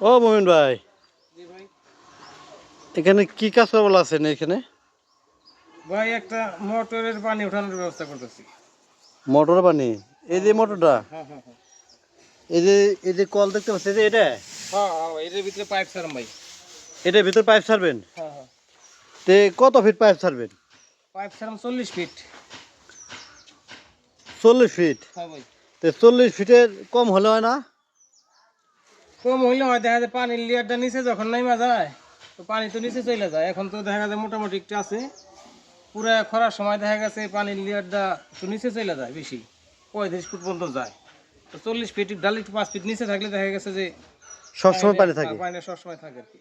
ও মোমিন ভাই। ভাই এখানে কি কাজ করব আছেন এখানে? ভাই একটা মোটরের পানি ওঠানোর ব্যবস্থা করতেছি। মোটর পানি? এই যে মোটরটা? হ্যাঁ হ্যাঁ হ্যাঁ। এই যে এই যে কল দেখতে পাচ্ছি যে এটা? হ্যাঁ হ্যাঁ এটার ভিতরে পাইপ সারাম ভাই। এটার ভিতর পাইপ ছাড়বেন? হ্যাঁ হ্যাঁ। তে কত ফিট পাইপ ছাড়বেন? পাইপ সারাম চল্লিশ ফিট। চল্লিশ ফিট? হ্যাঁ ভাই। তে চল্লিশ ফিটের কম হলে হয় না? কম হইলে হয় দেখা যায় পানির লেয়ারটা নিচে যখন নাইমা যায় তো পানি তো নিচে চলে যায়। এখন তো দেখা যায় মোটামুটি একটু আছে। পুরো খরার সময় দেখা গেছে পানির লেয়ারটা একটু নিচে চলে যায় বেশি পঁয়ত্রিশ ফুট পর্যন্ত যায়। তো চল্লিশ ফিট ডাল একটু পাঁচ ফিট নিচে থাকলে দেখা গেছে যে সবসময় পানি থাকে? পানিটা সবসময় থাকে আর কি।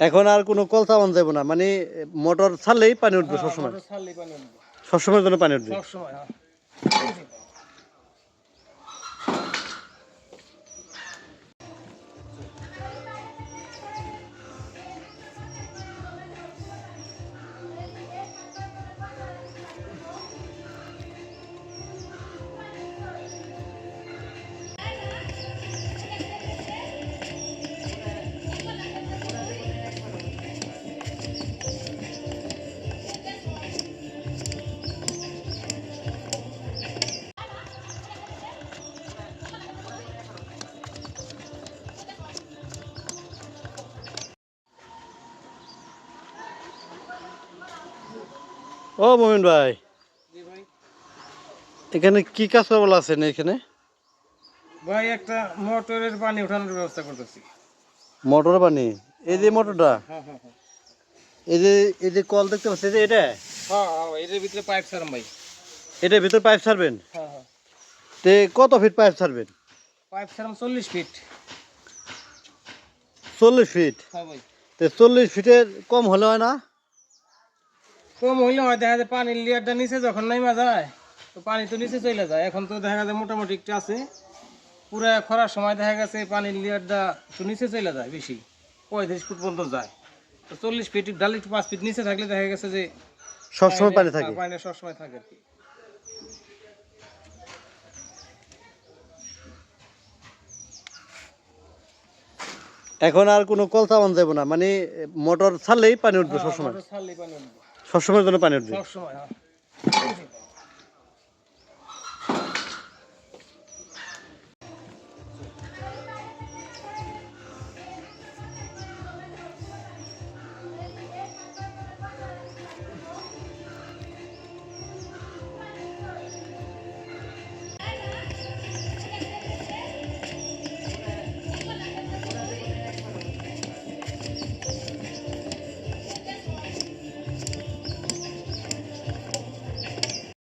এখন আর কোনো কল চালান যাব না মানে মোটর ছাড়লেই পানি উঠবে হ্যাঁ, সবসময়। মোটর ছাড়লেই পানি উঠবে। সবসময়ের জন্য পানি উঠবে। সবসময় ও মোমিন ভাই। এখানে কি কাজ করব আছেন এখানে? ভাই একটা মোটরের পানি ওঠানোর ব্যবস্থা করতেছি। মোটর পানি? এই যে মোটরটা? হ্যাঁ হ্যাঁ হ্যাঁ। এই যে এই যে কল দেখতে পাচ্ছি যে এটা? হ্যাঁ এটার ভিতরে পাইপ সারাম ভাই। এটার ভিতর পাইপ ছাড়বেন? হ্যাঁ হ্যাঁ। তে কত ফিট পাইপ ছাড়বেন? পাইপ সারাম চল্লিশ ফিট। চল্লিশ ফিট? হ্যাঁ ভাই। তে চল্লিশ ফিটের কম হলে হয় না? কম হইলে হয় দেখা যায় পানির লেয়ারটা নিচে যখন নাইমা যায় তো পানি তো নিচে চলে যায়। এখন তো দেখা যায় মোটামুটি একটু আছে। পুরো খরার সময় দেখা গেছে পানির লেয়ারটা একটু নিচে চলে যায় বেশি পঁয়ত্রিশ ফুট পর্যন্ত যায়। তো চল্লিশ ফিট ডাল একটু পাঁচ ফিট নিচে থাকলে দেখা গেছে যে সবসময় পানি থাকে? হ্যাঁ, পানিটা সবসময় থাকে আর কি। এখন আর কোনো কল চালান যাব না মানে মোটর ছাড়লেই পানি উঠবে হ্যাঁ, সবসময়। মোটর ছাড়লেই পানি উঠবে। সবসময়ের জন্য পানি উঠবে। সবসময় হ্যাঁ।